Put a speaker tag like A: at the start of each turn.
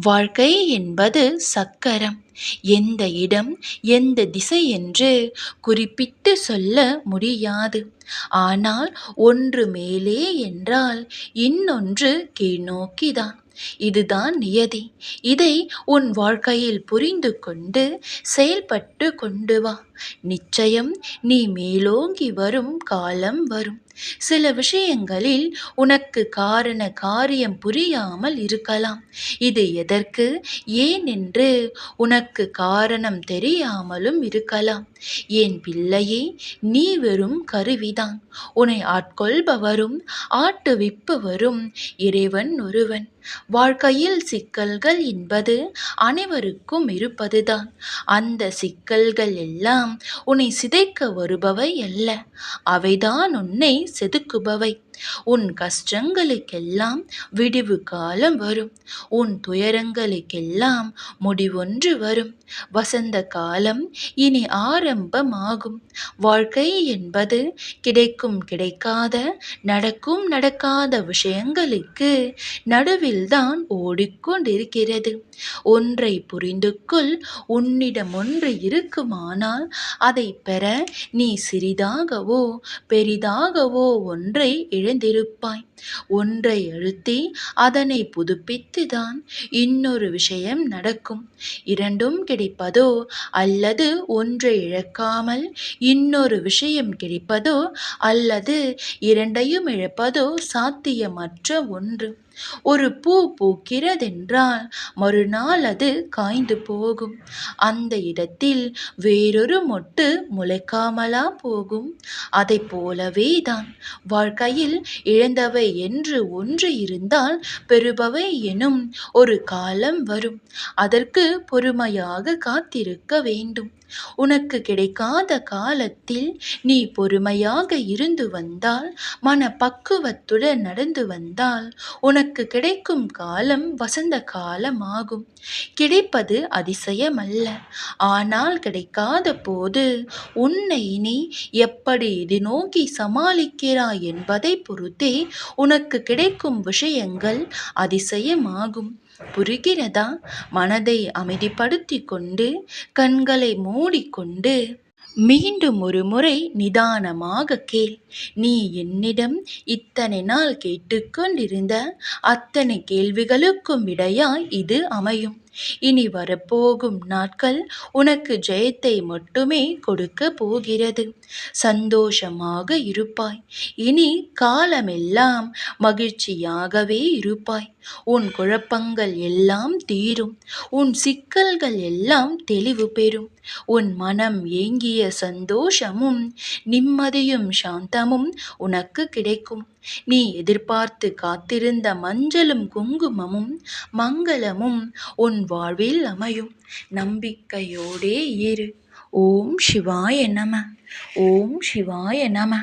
A: வாழ்க்கை என்பது சக்கரம். எந்த இடம் எந்த திசை என்று குறிப்பிட்டு சொல்ல முடியாது. ஆனால் ஒன்று மேலே என்றால் இன்னொன்று கீழ்நோக்கிதான். இதுதான் நியதி. இதை உன் வாழ்க்கையில் புரிந்து கொண்டு செயல்பட்டு கொண்டு வா. நிச்சயம் நீ மேலோங்கி வரும் காலம் வரும். சில விஷயங்களில் உனக்கு காரண காரியம் புரியாமல் இருக்கலாம். இது எதற்கு? ஏன் என்று? உனக்கு காரணம் தெரியாமலும் இருக்கலாம். என் பிள்ளையே நீ வெறும் கருவிதான். உன்னை ஆட்கொள்பவரும் ஆட்டுவிப்பவரும் இறைவன் ஒருவன். வாழ்க்கையில் சிக்கல்கள் என்பது அனைவருக்கும் இருப்பதுதான். அந்த சிக்கல்கள் எல்லாம் உன்னை சிதைக்க வருபவை அல்ல. அவைதான் உன்னை செதுக்குபவை. உன் கஷ்டங்களுக்கெல்லாம் விடிவு காலம் வரும். உன் துயரங்களுக்கெல்லாம் முடிவொன்று வரும். வசந்த காலம் இனி ஆரம்பமாகும். வாழ்க்கை என்பது கிடைக்கும் கிடைக்காத நடக்கும் நடக்காத விஷயங்களுக்கு நடுவில் தான் ஓடிக்கொண்டிருக்கிறது. ஒன்றை புரிந்து கொள் உன்னிடம் ஒன்று இருக்குமானால் அதை பெற நீ சிறிதாகவோ பெரிதாகவோ ஒன்றை இழந்திருப்பாய் ஒன்றை அழுத்தி அதனை புதுப்பித்துதான் இன்னொரு விஷயம் நடக்கும். இரண்டும் கிடைப்பதோ அல்லது ஒன்றை இழக்காமல் இன்னொரு விஷயம் கிடைப்பதோ அல்லது இரண்டையும் இழப்பதோ சாத்தியமற்ற ஒன்று. ஒரு பூ பூக்கிறதென்றால் மறுநாள் அது காய்ந்து போகும். அந்த இடத்தில் வேறொரு மொட்டு முளைக்காமலா போகும். அதை போலவே தான் வாழ்க்கையில் இழந்தவை என்று ஒன்று இருந்தால் பெறுபவை எனும் ஒரு காலம் வரும். அதற்கு பொறுமையாக காத்திருக்க வேண்டும். உனக்கு கிடைக்காத காலத்தில் நீ பொறுமையாக இருந்து வந்தால் மன பக்குவத்துடன் நடந்து வந்தால் உனக்கு கிடைக்கும் காலம் வசந்த காலமாகும். கிடைப்பது அதிசயமல்ல. ஆனால் கிடைக்காத போது உன்னை நீ எப்படி இது நோக்கி சமாளிக்கிறாய் என்பதை பொறுத்தே உனக்கு கிடைக்கும் விஷயங்கள் அதிசயமாகும். புரிகிறதா? மனதை அமைதிப்படுத்தி கொண்டு கண்களை மூடிக்கொண்டு மீண்டும் ஒரு முறை நிதானமாக கேள். நீ என்னிடம் இத்தனை நாள் கேட்டுக்கொண்டிருந்த அத்தனை கேள்விகளுக்கும் விடையாய் இது அமையும். இனி வரப்போகும் நாட்கள் உனக்கு ஜெயத்தை மட்டுமே கொடுக்க போகிறது. சந்தோஷமாக இருப்பாய். இனி காலமெல்லாம் மகிழ்ச்சியாகவே இருப்பாய். உன் குழப்பங்கள் எல்லாம் தீரும். உன் சிக்கல்கள் எல்லாம் தெளிவு பெறும். உன் மனம் ஏங்கிய சந்தோஷமும் நிம்மதியும் சாந்தமும் உனக்கு கிடைக்கும். நீ எதிர்பார்த்து காத்திருந்த மஞ்சளும் குங்குமமும் மங்களமும் உன் வாழ்வில் அமையும். நம்பிக்கையோடே இரு. ஓம் சிவாய நம. ஓம் சிவாய நம.